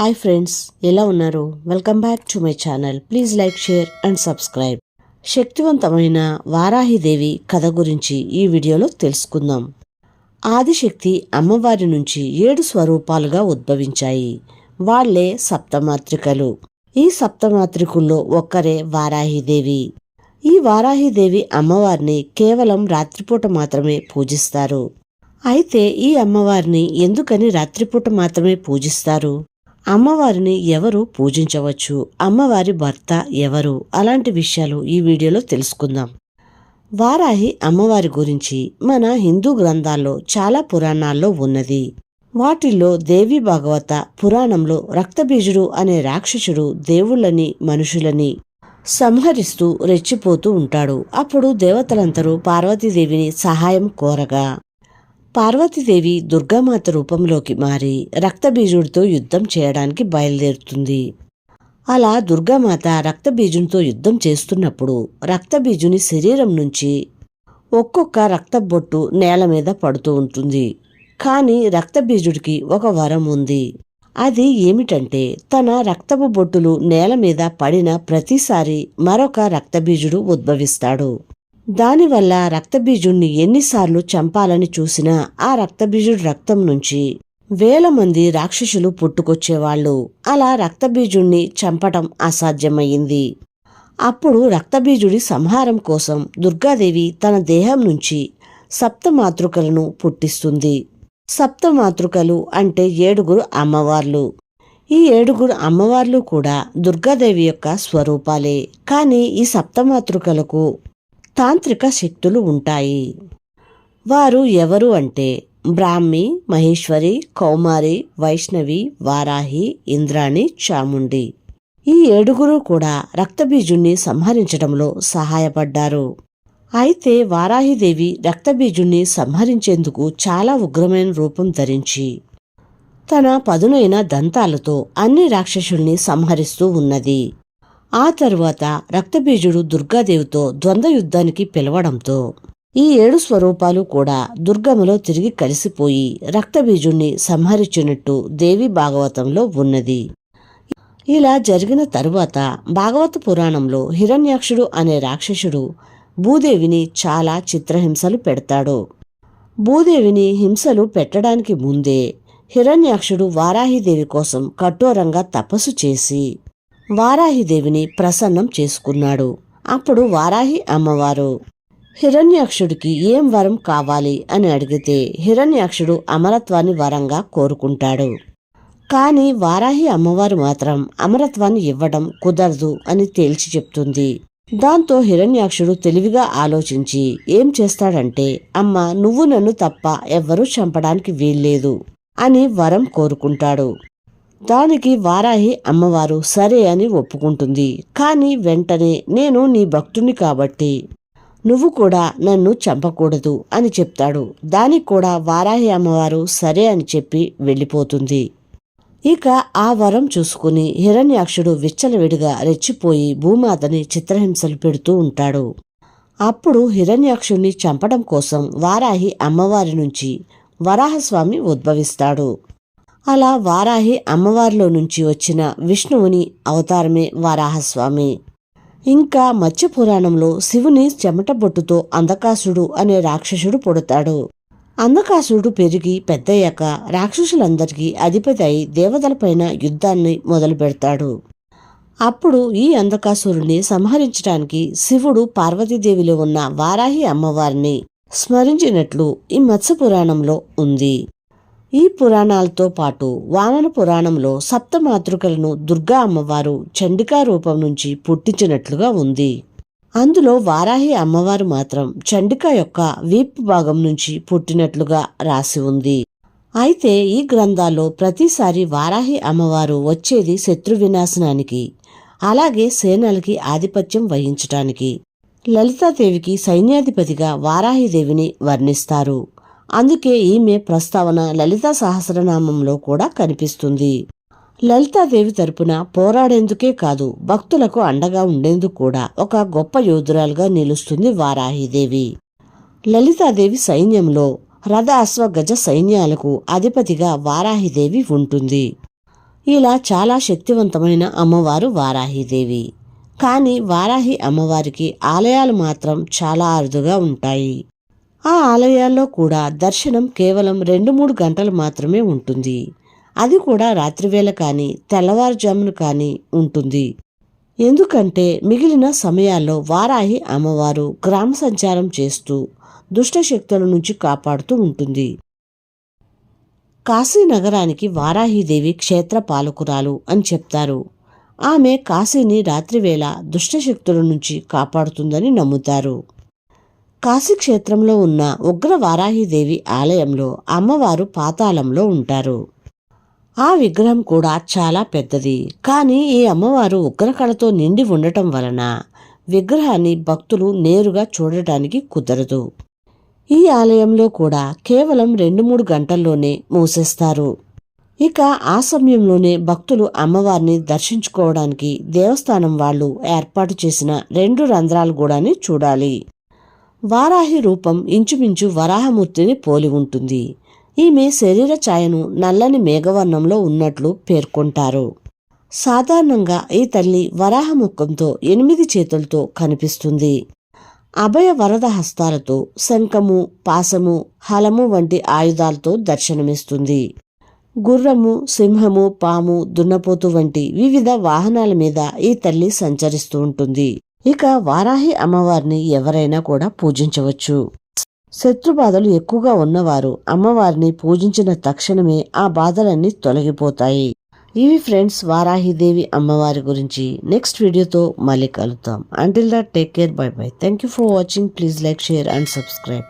Hi friends ఎలా ఉన్నారు? Welcome back to my channel. Please like share and subscribe. శక్తివంతమైన వారాహిదేవి కథ గురించి ఈ వీడియోలో తెలుసుకుందాం. ఆదిశక్తి అమ్మవారి నుంచి ఏడు స్వరూపాలుగా ఉద్భవించాయి. వాళ్ళే సప్తమాత్రికలు. ఈ సప్తమాత్రికుల్లో ఒక్కరే వారాహిదేవి. ఈ వారాహిదేవి అమ్మవారిని కేవలం రాత్రిపూట మాత్రమే పూజిస్తారు. అయితే ఈ అమ్మవారిని ఎందుకని రాత్రిపూట మాత్రమే పూజిస్తారు? అమ్మవారిని ఎవరు పూజించవచ్చు? అమ్మవారి భర్త ఎవరు? అలాంటి విషయాలు ఈ వీడియోలో తెలుసుకుందాం. వారాహి అమ్మవారి గురించి మన హిందూ గ్రంథాల్లో చాలా పురాణాల్లో ఉన్నది. వాటిల్లో దేవి భాగవత పురాణంలో రక్తబీజుడు అనే రాక్షసుడు దేవుళ్ళని మనుషులని సంహరిస్తూ రెచ్చిపోతూ ఉంటాడు. అప్పుడు దేవతలందరూ పార్వతీదేవిని సహాయం కోరగా పార్వతీదేవి దుర్గామాత రూపంలోకి మారి రక్తబీజుడితో యుద్ధం చేయడానికి బయలుదేరుతుంది. అలా దుర్గామాత రక్తబీజునితో యుద్ధం చేస్తున్నప్పుడు రక్తబీజుని శరీరం నుంచి ఒక్కొక్క రక్తబొట్టు నేల మీద పడుతూ ఉంటుంది. కానీ రక్తబీజుడికి ఒక వరం ఉంది. అది ఏమిటంటే తన రక్తపు బొట్టులు నేల మీద పడిన ప్రతిసారి మరొక రక్తబీజుడు ఉద్భవిస్తాడు. దానివల్ల రక్తబీజుణ్ణి ఎన్నిసార్లు చంపాలని చూసినా ఆ రక్తబీజుడి రక్తం నుంచి వేల మంది రాక్షసులు పుట్టుకొచ్చేవాళ్ళు అలా రక్తబీజుణ్ణి చంపటం అసాధ్యమయ్యింది. అప్పుడు రక్తబీజుడి సంహారం కోసం దుర్గాదేవి తన దేహం నుంచి సప్తమాతృకలను పుట్టిస్తుంది. సప్తమాతృకలు అంటే ఏడుగురు అమ్మవార్లు. ఈ ఏడుగురు అమ్మవార్లు కూడా దుర్గాదేవి యొక్క స్వరూపాలే. కానీ ఈ సప్తమాతృకలకు తాంత్రిక శక్తులు ఉంటాయి. వారు ఎవరు అంటే బ్రాహ్మి మహేశ్వరి కౌమారి వైష్ణవి వారాహి ఇంద్రాణి చాముండి. ఈ ఏడుగురు కూడా రక్తబీజుణ్ణి సంహరించడంలో సహాయపడ్డారు. అయితే వారాహిదేవి రక్తబీజుణ్ణి సంహరించేందుకు చాలా ఉగ్రమైన రూపం ధరించి తన పదునైన దంతాలతో అన్ని రాక్షసుల్ని సంహరిస్తూ ఉన్నది. ఆ తరువాత రక్తబీజుడు దుర్గాదేవితో ద్వంద్వ యుద్ధానికి పిలవడంతో ఈ ఏడు స్వరూపాలు కూడా దుర్గములో తిరిగి కలిసిపోయి రక్తబీజుణ్ణి సంహరించినట్టు దేవి భాగవతంలో ఉన్నది. ఇలా జరిగిన తరువాత భాగవత పురాణంలో హిరణ్యాక్షుడు అనే రాక్షసుడు భూదేవిని చాలా చిత్రహింసలు పెడతాడు. భూదేవిని హింసలు పెట్టడానికి ముందే హిరణ్యాక్షుడు వారాహిదేవి కోసం కఠోరంగా తపస్సు చేసి వారాహిదేవిని ప్రసన్నం చేసుకున్నాడు. అప్పుడు వారాహి అమ్మవారు హిరణ్యాక్షుడికి ఏం వరం కావాలి? అని అడిగితే హిరణ్యాక్షుడు అమరత్వాన్ని వరంగా కోరుకుంటాడు. కాని వారాహి అమ్మవారు మాత్రం అమరత్వాన్ని ఇవ్వడం కుదరదు అని తేల్చి చెప్తుంది. దాంతో హిరణ్యాక్షుడు తెలివిగా ఆలోచించి ఏం చేస్తాడంటే అమ్మ నువ్వు నన్ను తప్ప ఎవ్వరూ చంపడానికి వీల్లేదు అని వరం కోరుకుంటాడు. దానికి వారాహి అమ్మవారు సరే అని ఒప్పుకుంటుంది. కాని వెంటనే నేను నీ భక్తుని కాబట్టి నువ్వు కూడా నన్ను చంపకూడదు అని చెప్తాడు. దానికి కూడా వారాహి అమ్మవారు సరే అని చెప్పి వెళ్ళిపోతుంది. ఇక ఆ వరం చూసుకుని హిరణ్యాక్షుడు విచ్చలవిడిగా రెచ్చిపోయి భూమాతని చిత్రహింసలు పెడుతూ ఉంటాడు. అప్పుడు హిరణ్యాక్షుణ్ణి చంపడం కోసం వారాహి అమ్మవారి నుంచి వరాహస్వామి ఉద్భవిస్తాడు. అలా వారాహి అమ్మవారిలో నుంచి వచ్చిన విష్ణువుని అవతారమే వారాహస్వామి. ఇంకా మత్స్య పురాణంలో శివుని చెమటబొట్టుతో అంధకాసుడు అనే రాక్షసుడు పుడతాడు. అంధకాసుడు పెరిగి పెద్దయ్యాక రాక్షసులందరికీ అధిపతి అయి దేవతలపైన యుద్ధాన్ని మొదలు పెడతాడు. అప్పుడు ఈ అంధకాసురుణ్ణి సంహరించడానికి శివుడు పార్వతీదేవిలో ఉన్న వారాహి అమ్మవారిని స్మరించినట్లు ఈ మత్స్య పురాణంలో ఉంది. ఈ పురాణాలతో పాటు వామన పురాణంలో సప్తమాతృకలను దుర్గా అమ్మవారు చండికా రూపం నుంచి పుట్టించినట్లుగా ఉంది. అందులో వారాహి అమ్మవారు మాత్రం చండిక యొక్క వీపు భాగం నుంచి పుట్టినట్లుగా రాసి ఉంది. అయితే ఈ గ్రంథాల్లో ప్రతిసారి వారాహి అమ్మవారు వచ్చేది శత్రు వినాశనానికి అలాగే సేనలకి ఆధిపత్యం వహించటానికి. లలితాదేవికి సైన్యాధిపతిగా వారాహిదేవిని వర్ణిస్తారు. అందుకే ఈమె ప్రస్తావన లలితా సహస్రనామంలో కూడా కనిపిస్తుంది. లలితాదేవి తరపున పోరాడేందుకే కాదు భక్తులకు అండగా ఉండేందుకు కూడా ఒక గొప్ప యోధురాలుగా నిలుస్తుంది వారాహిదేవి. లలితాదేవి సైన్యంలో రథ అశ్వ గజ సైన్యాలకు అధిపతిగా వారాహిదేవి ఉంటుంది. ఇలా చాలా శక్తివంతమైన అమ్మవారు వారాహిదేవి. కానీ వారాహి అమ్మవారికి ఆలయాలు మాత్రం చాలా అరుదుగా ఉంటాయి. ఆ ఆలయాల్లో కూడా దర్శనం కేవలం రెండు మూడు గంటలు మాత్రమే ఉంటుంది. అది కూడా రాత్రివేళ కానీ తెల్లవారుజామున కానీ ఉంటుంది. ఎందుకంటే మిగిలిన సమయాల్లో వారాహి అమ్మవారు గ్రామ సంచారం చేస్తూ దుష్ట శక్తుల నుంచి కాపాడుతూ ఉంటుంది. కాశీ నగరానికి వారాహిదేవి క్షేత్ర పాలకురాలు అని చెప్తారు. ఆమె కాశీని రాత్రివేళ దుష్టశక్తుల నుంచి కాపాడుతుందని నమ్ముతారు. కాశీ క్షేత్రంలో ఉన్న ఉగ్ర వారాహిదేవి ఆలయంలో అమ్మవారు పాతాళంలో ఉంటారు. ఆ విగ్రహం కూడా చాలా పెద్దది. కానీ ఈ అమ్మవారు ఉగ్రకళతో నిండి ఉండటం వలన విగ్రహాన్ని భక్తులు నేరుగా చూడటానికి కుదరదు. ఈ ఆలయంలో కూడా కేవలం రెండు మూడు గంటల్లోనే మూసేస్తారు. ఇక ఆ సమయంలోనే భక్తులు అమ్మవారిని దర్శించుకోవడానికి దేవస్థానం వాళ్ళు ఏర్పాటు చేసిన రెండు రంధ్రాలు కూడాని చూడాలి. వారాహి రూపం ఇంచుమించు వరాహమూర్తిని పోలి ఉంటుంది. ఈమె శరీర ఛాయను నల్లని మేఘవర్ణంలో ఉన్నట్లు పేర్కొంటారు. సాధారణంగా ఈ తల్లి వరాహముఖంతో ఎనిమిది చేతులతో కనిపిస్తుంది. అభయ వరద హస్తాలతో శంఖము పాసము హలము వంటి ఆయుధాలతో దర్శనమిస్తుంది. గుర్రము సింహము పాము దున్నపోతు వంటి వివిధ వాహనాల మీద ఈ తల్లి సంచరిస్తూ ఉంటుంది. ఇక వారాహి అమ్మవారిని ఎవరైనా కూడా పూజించవచ్చు. శత్రు బాధలు ఎక్కువగా ఉన్నవారు అమ్మవారిని పూజించిన తక్షణమే ఆ బాధలన్నీ తొలగిపోతాయి. ఇవి ఫ్రెండ్స్ వారాహిదేవి అమ్మవారి గురించి. నెక్స్ట్ వీడియోతో మళ్ళీ కలుద్దాం. Until that take care bye bye thank you for watching please like share and subscribe